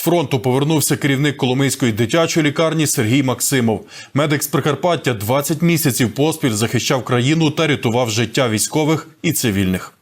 З фронту повернувся керівник Коломийської дитячої лікарні Сергій Максимов. Медик з Прикарпаття 20 місяців поспіль захищав країну та рятував життя військових і цивільних.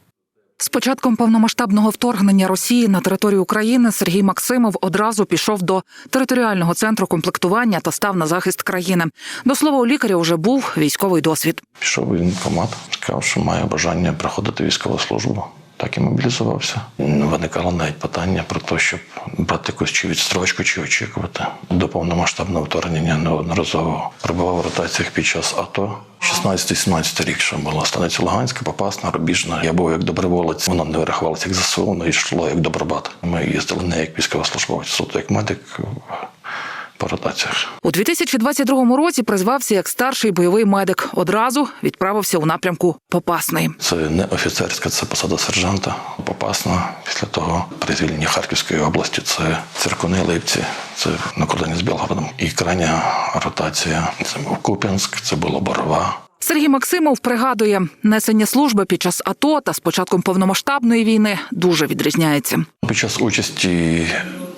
З початком повномасштабного вторгнення Росії на територію України Сергій Максимов одразу пішов до територіального центру комплектування та став на захист країни. До слова, у лікаря вже був військовий досвід. Пішов в воєнкомат, сказав, що має бажання проходити військову службу. Так і мобілізувався. Не виникало навіть питання про те, щоб брати якусь чи відстрочку, чи очікувати. До повномасштабного вторгнення неодноразово перебував в ротаціях під час АТО. 16-17 рік, що була станиця Луганська, Попасна, Рубіжна. Я був як доброволець. Воно не вирахувалося як ЗСУ, воно йшло як добробат. Ми їздили не як військовослужбовець, суто як медик по ротаціях. У 2022 році призвався як старший бойовий медик. Одразу відправився у напрямку Попасної. Це не офіцерська, це посада сержанта. Попасна. Після того при звільненні Харківської області це циркуни Липці, це на кордоні з Білгородом. І крайня ротація це був Куп'янськ, це було Борова. Сергій Максимов пригадує, несення служби під час АТО та з початком повномасштабної війни дуже відрізняється. Під час участі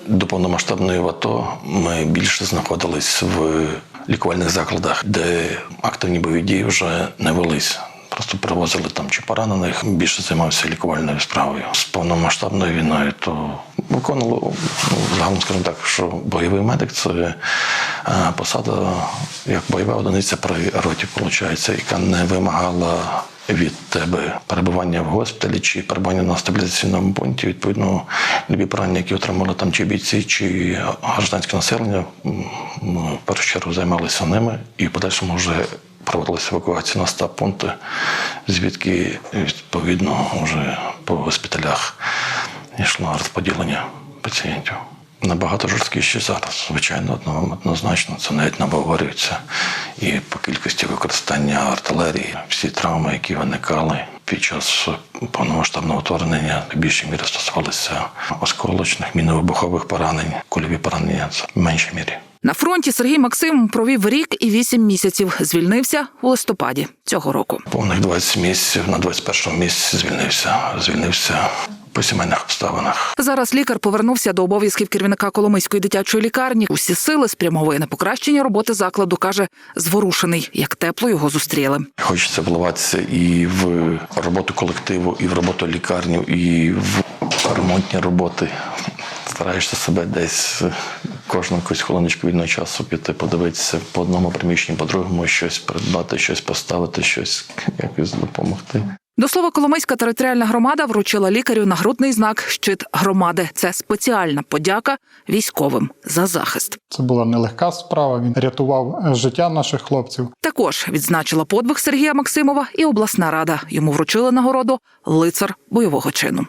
до повномасштабної в АТО ми більше знаходились в лікувальних закладах, де активні бойові дії вже не велись. Просто привозили там чи поранених, більше займався лікувальною справою. З повномасштабною війною то виконувало ну, загалом, скажімо так, що бойовий медик це е, посада як бойова одиниця при роті, виходить, яка не вимагала від тебе перебування в госпіталі чи перебування на стабілізаційному пункті. Відповідно, любі поранення, які отримали там чи бійці, чи гражданське населення, ми в першу чергу займалися ними і в подальшому вже проводилася евакуація на ста пункти, звідки відповідно вже по госпіталях йшло розподілення пацієнтів. Набагато жорсткіше зараз, звичайно, одно- однозначно, це навіть не обговорюється. І по кількості використання артилерії, всі травми, які виникали під час повномасштабного вторгнення, більшій мірі стосувалися осколочних, міновибухових поранень, кульові поранення це в меншій мірі. На фронті Сергій Максим провів рік і вісім місяців. Звільнився у листопаді цього року. Повних 20 місяців на 21 місяці звільнився. Звільнився по сімейних обставинах. Зараз лікар повернувся до обов'язків керівника Коломийської дитячої лікарні. Усі сили спрямовує на покращення роботи закладу. каже, зворушений, як тепло його зустріли. Хочеться вливатися і в роботу колективу, і в роботу лікарню, і в ремонтні роботи. Стараєшся себе десь кожну якусь хвилиночку вільного часу піти, подивитися по одному приміщенню, по другому щось придбати, щось поставити, щось якось допомогти. До слова, Коломийська територіальна громада вручила лікарю нагрудний знак щит громади. Це спеціальна подяка військовим за захист. Це була нелегка справа. Він рятував е, життя наших хлопців. Також відзначила подвиг Сергія Максимова і обласна рада. Йому вручили нагороду лицар бойового чину.